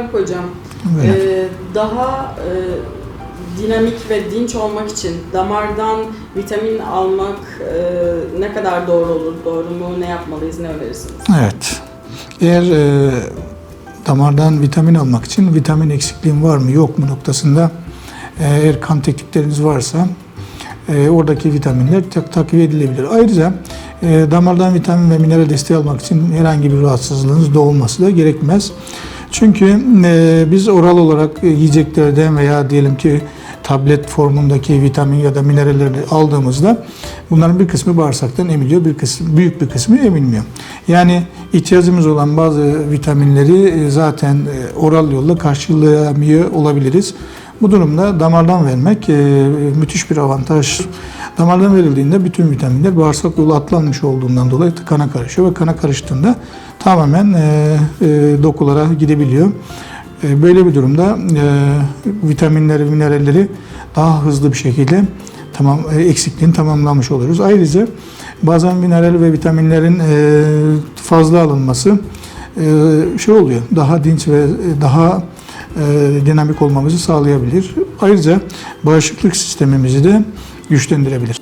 hocam. Evet. Ee, daha e, dinamik ve dinç olmak için damardan vitamin almak e, ne kadar doğru olur? Doğru mu? Ne yapmalıyız? Ne önerirsiniz? Evet. Eğer e, damardan vitamin almak için vitamin eksikliğim var mı yok mu noktasında e, eğer kan tetkikleriniz varsa e, oradaki vitaminler tak takviye edilebilir. Ayrıca e, damardan vitamin ve mineral desteği almak için herhangi bir rahatsızlığınız da olması da gerekmez. Çünkü e, biz oral olarak e, yiyeceklerden veya diyelim ki tablet formundaki vitamin ya da mineralleri aldığımızda bunların bir kısmı bağırsaktan emiliyor, bir kısmı büyük bir kısmı emilmiyor. Yani ihtiyacımız olan bazı vitaminleri e, zaten e, oral yolla karşılayamıyor olabiliriz. Bu durumda damardan vermek e, müthiş bir avantaj. Damardan verildiğinde bütün vitaminler bağırsak yolu atlanmış olduğundan dolayı kana karışıyor ve kana karıştığında tamamen e, e, dokulara gidebiliyor. E, Böyle bir durumda e, vitaminleri, mineralleri daha hızlı bir şekilde tamam e, eksikliğini tamamlamış oluyoruz. Ayrıca bazen mineral ve vitaminlerin e, fazla alınması e, şey oluyor. Daha dinç ve daha e, dinamik olmamızı sağlayabilir. Ayrıca bağışıklık sistemimizi de güçlendirebilir.